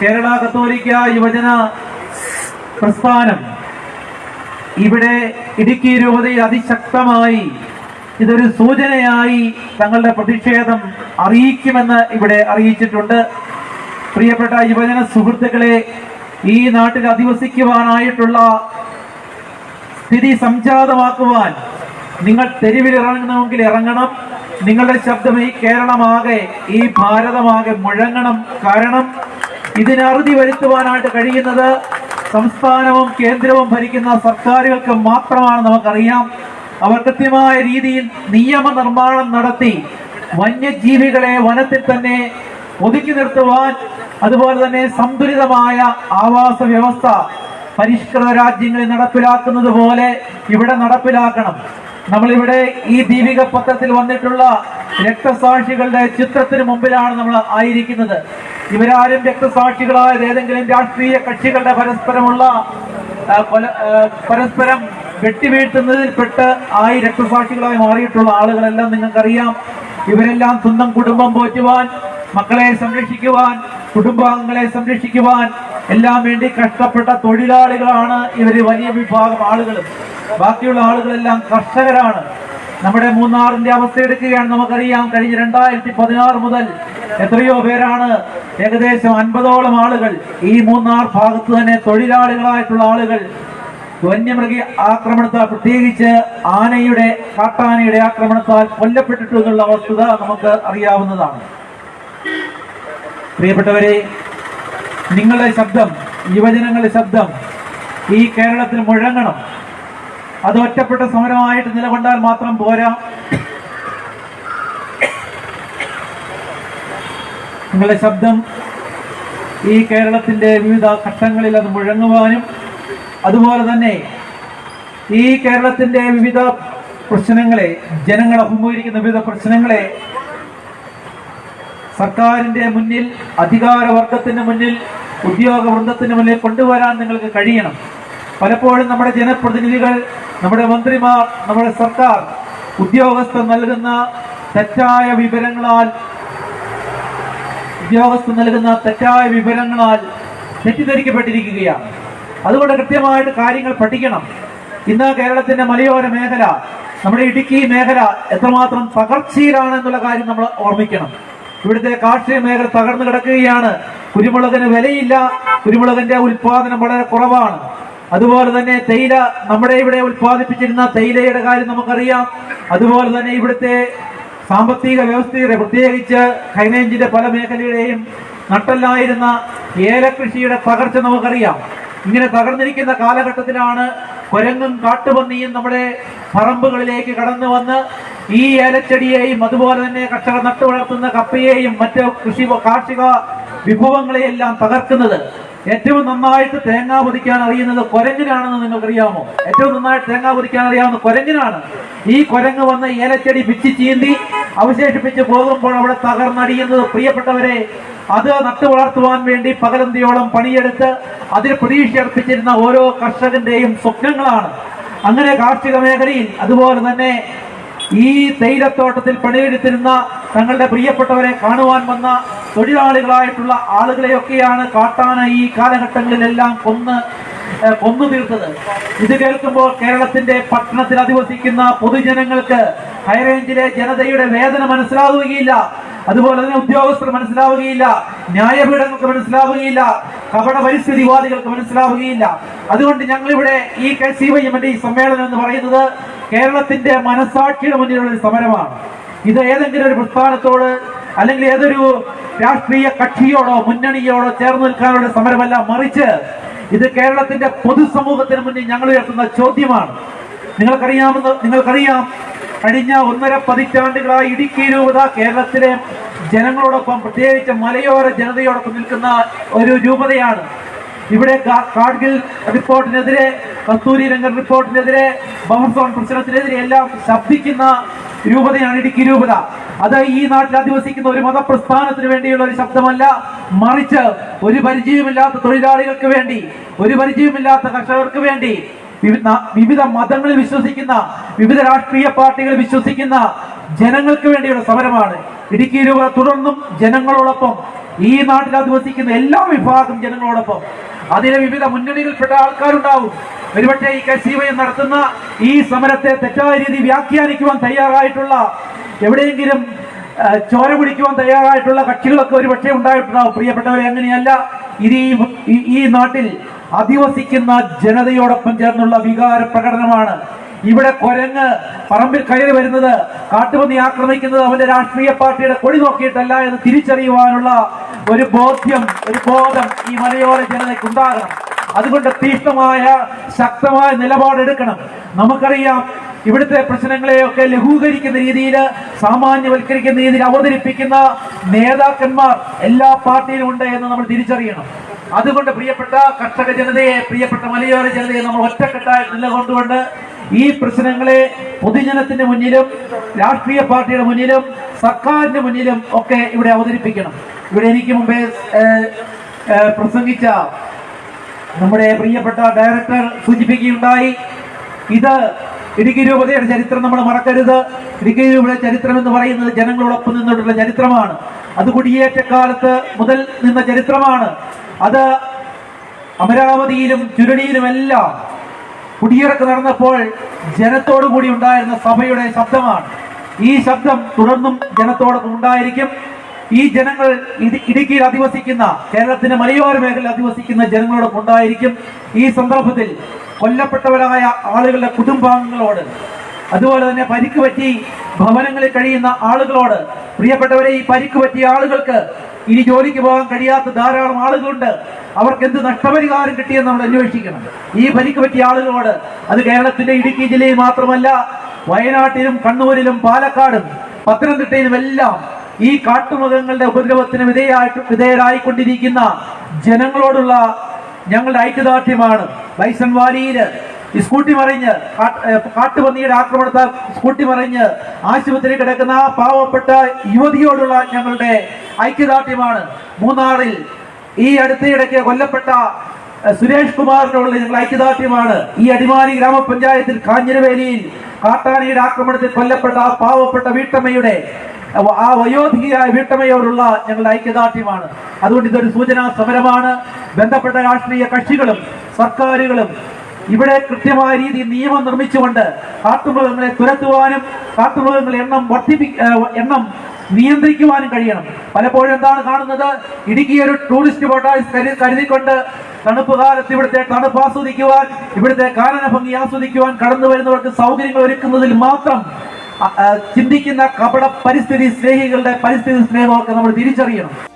കേരള കത്തോലിക്ക യുവജന പ്രസ്ഥാനം ഇവിടെ ഇടുക്കി രൂപതയിൽ അതിശക്തമായി ഇതൊരു സൂചനയായി തങ്ങളുടെ പ്രതിഷേധം അറിയിക്കുമെന്ന് ഇവിടെ അറിയിച്ചിട്ടുണ്ട്. പ്രിയപ്പെട്ട യുവജന സുഹൃത്തുക്കളെ ഈ നാട്ടിൽ അധിവസിക്കുവാനായിട്ടുള്ള സ്ഥിതി സംജാതമാക്കുവാൻ നിങ്ങൾ തെരുവിൽ ഇറങ്ങണമെങ്കിൽ ഇറങ്ങണം. നിങ്ങളുടെ ശബ്ദം ഈ കേരളമാകെ ഈ ഭാരതമാകെ മുഴങ്ങണം. കാരണം ഇതിന് അറുതി വരുത്തുവാനായിട്ട് കഴിയുന്നത് സംസ്ഥാനവും കേന്ദ്രവും ഭരിക്കുന്ന സർക്കാരുകൾക്ക് മാത്രമാണ് നമുക്കറിയാം. അവർ കൃത്യമായ രീതിയിൽ നിയമനിർമ്മാണം നടത്തി വന്യജീവികളെ വനത്തിൽ തന്നെ ഒതുക്കി നിർത്തുവാൻ അതുപോലെ തന്നെ സന്തുലിതമായ ആവാസ വ്യവസ്ഥ പരിഷ്കൃത രാജ്യങ്ങളിൽ നടപ്പിലാക്കുന്നത് പോലെ ഇവിടെ നടപ്പിലാക്കണം. നമ്മളിവിടെ ഈ ദീപിക പത്രത്തിൽ വന്നിട്ടുള്ള രക്തസാക്ഷികളുടെ ചിത്രത്തിന് മുമ്പിലാണ് നമ്മൾ ആയിരിക്കുന്നത്. ഇവരാരും രക്തസാക്ഷികളായത് ഏതെങ്കിലും രാഷ്ട്രീയ കക്ഷികളുടെ പരസ്പരമുള്ള പരസ്പരം വെട്ടിവീഴ്ത്തുന്നതിൽപ്പെട്ട് ആയി രക്തസാക്ഷികളായി മാറിയിട്ടുള്ള ആളുകളെല്ലാം നിങ്ങൾക്കറിയാം. ഇവരെല്ലാം സ്വന്തം കുടുംബം പോറ്റുവാൻ മക്കളെ സംരക്ഷിക്കുവാൻ കുടുംബാംഗങ്ങളെ സംരക്ഷിക്കുവാൻ എല്ലാം വേണ്ടി കഷ്ടപ്പെട്ട തൊഴിലാളികളാണ് ഇവർ വലിയ വിഭാഗം ആളുകളും. ബാക്കിയുള്ള ആളുകളെല്ലാം കർഷകരാണ്. നമ്മുടെ മൂന്നാറിന്റെ അവസ്ഥ എടുക്കുകയാണ് നമുക്കറിയാം. കഴിഞ്ഞ രണ്ടായിരത്തി പതിനാറ് മുതൽ എത്രയോ പേരാണ് ഏകദേശം അൻപതോളം ആളുകൾ. ഈ മൂന്നാർ ഭാഗത്ത് തന്നെ തൊഴിലാളികളായിട്ടുള്ള ആളുകൾ വന്യമൃഗ ആക്രമണത്താൽ പ്രത്യേകിച്ച് ആനയുടെ കാട്ടാനയുടെ ആക്രമണത്താൽ എന്നുള്ള വസ്തുത നമുക്ക് അറിയാവുന്നതാണ്. പ്രിയപ്പെട്ടവരെ നിങ്ങളുടെ ശബ്ദം യുവജനങ്ങളുടെ ശബ്ദം ഈ കേരളത്തിൽ മുഴങ്ങണം. അത് ഒറ്റപ്പെട്ട സമരമായിട്ട് നിലകൊണ്ടാൽ മാത്രം പോരാ. നിങ്ങളുടെ ശബ്ദം ഈ കേരളത്തിന്റെ വിവിധ ഘട്ടങ്ങളിൽ അത് മുഴങ്ങുവാനും അതുപോലെ തന്നെ ഈ കേരളത്തിന്റെ വിവിധ പ്രശ്നങ്ങളെ ജനങ്ങൾ അഭിമുഖീകരിക്കുന്ന വിവിധ പ്രശ്നങ്ങളെ സർക്കാരിന്റെ മുന്നിൽ അധികാരവർഗത്തിന്റെ മുന്നിൽ ഉദ്യോഗ വൃന്ദത്തിന് മുന്നിൽ കൊണ്ടുവരാൻ നിങ്ങൾക്ക് കഴിയണം. പലപ്പോഴും നമ്മുടെ ജനപ്രതിനിധികൾ നമ്മുടെ മന്ത്രിമാർ നമ്മുടെ സർക്കാർ ഉദ്യോഗസ്ഥർ നൽകുന്ന തെറ്റായ വിവരങ്ങളാൽ ഉദ്യോഗസ്ഥർ നൽകുന്ന തെറ്റായ വിവരങ്ങളാൽ തെറ്റിദ്ധരിക്കപ്പെട്ടിരിക്കുകയാണ്. അതുകൊണ്ട് കൃത്യമായിട്ട് കാര്യങ്ങൾ പഠിക്കണം. ഇന്ന് കേരളത്തിന്റെ മലയോര മേഖല നമ്മുടെ ഇടുക്കി മേഖല എത്രമാത്രം തകർച്ചയിലാണ് എന്നുള്ള കാര്യം നമ്മൾ ഓർമ്മിക്കണം. ഇവിടുത്തെ കാർഷിക മേഖല തകർന്നു കിടക്കുകയാണ്. കുരുമുളകിന് വിലയില്ല. കുരുമുളകിന്റെ ഉൽപാദനം വളരെ കുറവാണ്. അതുപോലെ തന്നെ തേയില നമ്മുടെ ഇവിടെ ഉൽപ്പാദിപ്പിച്ചിരുന്ന തേയിലയുടെ കാര്യം നമുക്കറിയാം. അതുപോലെ തന്നെ ഇവിടുത്തെ സാമ്പത്തിക വ്യവസ്ഥയുടെ പ്രത്യേകിച്ച് ഹൈറേഞ്ചിന്റെ പല മേഖലയുടെയും നട്ടല്ലായിരുന്ന ഏലകൃഷിയുടെ തകർച്ച നമുക്കറിയാം. ഇങ്ങനെ തകർന്നിരിക്കുന്ന കാലഘട്ടത്തിലാണ് കുരങ്ങും കാട്ടുപന്നിയും നമ്മുടെ പറമ്പുകളിലേക്ക് കടന്നു വന്ന് ഈ ഏലച്ചെടിയെയും അതുപോലെ തന്നെ കർഷകർ നട്ടു വളർത്തുന്ന കപ്പയെയും മറ്റ് കൃഷി കാർഷിക വിഭവങ്ങളെയെല്ലാം തകർക്കുന്നത്. ഏറ്റവും നന്നായിട്ട് തേങ്ങ പൊതിക്കാൻ അറിയുന്നത് കൊരങ്ങിനാണെന്ന് നിങ്ങൾക്കറിയാമോ? ഏറ്റവും നന്നായിട്ട് തേങ്ങ പൊതിക്കാൻ അറിയാവുന്ന കൊരങ്ങിനാണ്. ഈ കൊരങ്ങ് വന്ന് ഏലച്ചെടി പിച്ചി ചീന്തി അവശേഷിപ്പിച്ച് പോകുമ്പോൾ അവിടെ തകർന്നടിയുന്നത് പ്രിയപ്പെട്ടവരെ അത് നട്ടു വളർത്തുവാൻ വേണ്ടി പകലന്തിയോളം പണിയെടുത്ത് അതിൽ പ്രതീക്ഷ അർപ്പിച്ചിരുന്ന ഓരോ കർഷകന്റെയും സ്വപ്നങ്ങളാണ്. അങ്ങനെ കാർഷിക മേഖലയിൽ അതുപോലെ തന്നെ ഈ തേയിലത്തോട്ടത്തിൽ പണിയെടുത്തിരുന്ന തങ്ങളുടെ പ്രിയപ്പെട്ടവരെ കാണുവാൻ വന്ന തൊഴിലാളികളായിട്ടുള്ള ആളുകളെയൊക്കെയാണ് കാട്ടാന ഈ കാലഘട്ടങ്ങളിലെല്ലാം കൊന്ന് കൊന്നു തീർത്തത്. ഇത് കേൾക്കുമ്പോൾ കേരളത്തിന്റെ പട്ടണത്തിൽ അധിവസിക്കുന്ന പൊതുജനങ്ങൾക്ക് ഹൈറേഞ്ചിലെ ജനതയുടെ വേദന മനസ്സിലാവുകയില്ല. അതുപോലെ തന്നെ ഉദ്യോഗസ്ഥർ മനസ്സിലാവുകയില്ല. ന്യായപീഠങ്ങൾക്ക് മനസ്സിലാവുകയില്ല. കപട പരിസ്ഥിതിവാദികൾക്ക് മനസ്സിലാവുകയില്ല. അതുകൊണ്ട് ഞങ്ങളിവിടെ ഈ കെ സി വൈ എമ്മിന്റെ ഈ സമ്മേളനം എന്ന് പറയുന്നത് കേരളത്തിന്റെ മനസാക്ഷിയുടെ മുന്നിലുള്ള ഒരു സമരമാണ്. ഇത് ഏതെങ്കിലും ഒരു പ്രസ്ഥാനത്തോട് അല്ലെങ്കിൽ ഏതൊരു രാഷ്ട്രീയ കക്ഷിയോടോ മുന്നണിയോടോ ചേർന്ന് നിൽക്കാനുള്ള സമരമല്ല മറിച്ച് ഇത് കേരളത്തിന്റെ പൊതുസമൂഹത്തിന് മുന്നിൽ ഞങ്ങൾ ഉയർത്തുന്ന ചോദ്യമാണ്. നിങ്ങൾക്കറിയാമെന്ന് നിങ്ങൾക്കറിയാം കഴിഞ്ഞ ഒന്നര പതിറ്റാണ്ടുകളായി ഇടുക്കി രൂപത കേരളത്തിലെ ജനങ്ങളോടൊപ്പം പ്രത്യേകിച്ച് മലയോര ജനതയോടൊപ്പം നിൽക്കുന്ന ഒരു രൂപതയാണ് ഇവിടെ കാർഗിൽ റിപ്പോർട്ടിനെതിരെ കസ്തൂരി രംഗൻ റിപ്പോർട്ടിനെതിരെ ബഫർ സോൺ പ്രശ്നത്തിനെതിരെ എല്ലാം ശബ്ദിക്കുന്ന രൂപതയാണ് ഇടുക്കി രൂപത. അത് ഈ നാട്ടിൽ അധിവസിക്കുന്ന ഒരു മതപ്രസ്ഥാനത്തിന് വേണ്ടിയുള്ള ഒരു ശബ്ദമല്ല. മറിച്ച് ഒരു പരിചയമില്ലാത്ത തൊഴിലാളികൾക്ക് വേണ്ടി ഒരു പരിചയമില്ലാത്ത കർഷകർക്ക് വേണ്ടി വിവിധ മതങ്ങളിൽ വിശ്വസിക്കുന്ന വിവിധ രാഷ്ട്രീയ പാർട്ടികൾ വിശ്വസിക്കുന്ന ജനങ്ങൾക്ക് വേണ്ടിയുള്ള സമരമാണ്. ഇടുക്കി രൂപ തുടർന്നും ജനങ്ങളോടൊപ്പം ഈ നാട്ടിൽ അധിവസിക്കുന്ന എല്ലാ വിഭാഗം ജനങ്ങളോടൊപ്പം അതിലെ വിവിധ മുന്നണികൾപ്പെട്ട ആൾക്കാരുണ്ടാവും. ഒരുപക്ഷെ ഈ കശീവയം നടത്തുന്ന ഈ സമരത്തെ തെറ്റായ രീതി വ്യാഖ്യാനിക്കുവാൻ തയ്യാറായിട്ടുള്ള എവിടെയെങ്കിലും ചോര കുടിക്കുവാൻ തയ്യാറായിട്ടുള്ള കക്ഷികളൊക്കെ ഒരു പക്ഷേ ഉണ്ടായിട്ടുണ്ടാവും. പ്രിയപ്പെട്ടവരെ അങ്ങനെയല്ല. ഇത് ഈ നാട്ടിൽ അധിവസിക്കുന്ന ജനതയോടൊപ്പം ചേർന്നുള്ള വികാര പ്രകടനമാണ് ഇവിടെ കൊരങ്ങ് പറമ്പിൽ കയറി വരുന്നത് കാട്ടുപന്നി ആക്രമിക്കുന്നത് അവന്റെ രാഷ്ട്രീയ പാർട്ടിയുടെ കൊടി നോക്കിയിട്ടല്ല എന്ന് തിരിച്ചറിയുവാനുള്ള ഒരു ബോധ്യം ഒരു ബോധം ഈ മലയോര ജനതയ്ക്ക് ഉണ്ടാകണം അതുകൊണ്ട് തീഷ്ണമായ ശക്തമായ നിലപാടെടുക്കണം. നമുക്കറിയാം ഇവിടുത്തെ പ്രശ്നങ്ങളെയൊക്കെ ലഘൂകരിക്കുന്ന രീതിയിൽ സാമാന്യവൽക്കരിക്കുന്ന രീതിയിൽ അവതരിപ്പിക്കുന്ന നേതാക്കന്മാർ എല്ലാ പാർട്ടിയിലും ഉണ്ട് എന്ന് നമ്മൾ തിരിച്ചറിയണം. അതുകൊണ്ട് പ്രിയപ്പെട്ട കർഷക ജനതയെ പ്രിയപ്പെട്ട മലയോര ജനതയെ നമ്മൾ ഒറ്റക്കെട്ടായി നിലകൊണ്ടുകൊണ്ട് ഈ പ്രശ്നങ്ങളെ പൊതുജനത്തിന്റെ മുന്നിലും രാഷ്ട്രീയ പാർട്ടിയുടെ മുന്നിലും സർക്കാരിന്റെ മുന്നിലും ഒക്കെ ഇവിടെ അവതരിപ്പിക്കണം. ഇവിടെ എനിക്ക് മുമ്പേ പ്രസംഗിച്ച നമ്മുടെ പ്രിയപ്പെട്ട ഡയറക്ടർ സൂചിപ്പിക്കുകയുണ്ടായി. ഇത് ഇടുക്കി രൂപതയുടെ ചരിത്രം നമ്മൾ മറക്കരുത്. ഇടുക്കി രൂപയുടെ ചരിത്രം എന്ന് പറയുന്നത് ജനങ്ങളോടൊപ്പം നിന്നിട്ടുള്ള ചരിത്രമാണ്. അത് കുടിയേറ്റക്കാലത്ത് മുതൽ നിന്ന ചരിത്രമാണ്. അത് അമരാവതിയിലും ചുരുളിയിലുമെല്ലാം കുടിയിറക്ക് നടന്നപ്പോൾ ജനത്തോടു കൂടി ഉണ്ടായിരുന്ന സഭയുടെ ശബ്ദമാണ്. ഈ ശബ്ദം തുടർന്നും ജനത്തോടൊപ്പം ഉണ്ടായിരിക്കും. ഈ ജനങ്ങൾ ഇടുക്കിയിൽ അധിവസിക്കുന്ന കേരളത്തിന്റെ മലയോര മേഖലയിൽ അധിവസിക്കുന്ന ജനങ്ങളോടൊപ്പം ഉണ്ടായിരിക്കും. ഈ സന്ദർഭത്തിൽ കൊല്ലപ്പെട്ടവരായ ആളുകളുടെ കുടുംബാംഗങ്ങളോട് അതുപോലെ തന്നെ പരിക്ക് പറ്റി ഭവനങ്ങളിൽ കഴിയുന്ന ആളുകളോട് പ്രിയപ്പെട്ടവരെ ഈ പരിക്ക് പറ്റിയ ആളുകൾക്ക് ഇനി ജോലിക്ക് പോകാൻ കഴിയാത്ത ധാരാളം ആളുകളുണ്ട്. അവർക്ക് എന്ത് നഷ്ടപരിഹാരം കിട്ടിയെന്ന് നമ്മൾ അന്വേഷിക്കണം. ഈ പരിക്ക് പറ്റിയ ആളുകളോട് അത് കേരളത്തിന്റെ ഇടുക്കി ജില്ലയിൽ മാത്രമല്ല വയനാട്ടിലും കണ്ണൂരിലും പാലക്കാടും പത്തനംതിട്ടയിലും എല്ലാം ഈ കാട്ടുമൃഗങ്ങളുടെ ഉപദ്രവത്തിന് വിധേയായിട്ട് വിധേയരായിക്കൊണ്ടിരിക്കുന്ന ജനങ്ങളോടുള്ള ഞങ്ങളുടെ ഐക്യദാർഢ്യമാണ്. ബൈസൺ ഈ സ്കൂട്ടി മറിഞ്ഞ് കാട്ട്- കാട്ടുപന്നിയുടെ ആക്രമണത്താൽ സ്കൂട്ടി മറിഞ്ഞ് ആശുപത്രി കിടക്കുന്ന പാവപ്പെട്ട യുവതിയോടുള്ള ഞങ്ങളുടെ ഐക്യദാർഢ്യമാണ്. മൂന്നാറിൽ ഈ അടുത്തിടയ്ക്ക് കൊല്ലപ്പെട്ട സുരേഷ് കുമാറിനോടുള്ള ഞങ്ങൾ ഐക്യദാർഢ്യമാണ്. ഈ അടിമാലി ഗ്രാമപഞ്ചായത്തിൽ കാഞ്ഞിരവേലിയിൽ കാട്ടാനയുടെ ആക്രമണത്തിൽ കൊല്ലപ്പെട്ട ആ പാവപ്പെട്ട വീട്ടമ്മയുടെ ആ വയോധികയായ വീട്ടമ്മയോടുള്ള ഞങ്ങളുടെ ഐക്യദാർഢ്യമാണ്. അതുകൊണ്ട് ഇതൊരു സൂചനാ സമരമാണ്. ബന്ധപ്പെട്ട രാഷ്ട്രീയ കക്ഷികളും സർക്കാരുകളും ഇവിടെ കൃത്യമായ രീതിയിൽ നിയമം നിർമ്മിച്ചുകൊണ്ട് കാട്ടുമൃഗങ്ങളെ തുരത്തുവാനും കാട്ടുമൃഗങ്ങളുടെ എണ്ണം വർദ്ധിപ്പി എണ്ണം നിയന്ത്രിക്കുവാനും കഴിയണം. പലപ്പോഴും എന്താണ് കാണുന്നത്? ഇടുക്കി ഒരു ടൂറിസ്റ്റ് ബോട്ടായി കരു- കരുതിക്കൊണ്ട് തണുപ്പ് കാലത്ത് ഇവിടുത്തെ തണുപ്പ് ആസ്വദിക്കുവാൻ ഇവിടുത്തെ കാനന ഭംഗി ആസ്വദിക്കുവാൻ കടന്നു വരുന്നവർക്ക് സൗകര്യങ്ങൾ ഒരുക്കുന്നതിൽ മാത്രം ചിന്തിക്കുന്ന കപട പരിസ്ഥിതി സ്നേഹികളുടെ പരിസ്ഥിതി സ്നേഹമൊക്കെ നമ്മൾ തിരിച്ചറിയണം.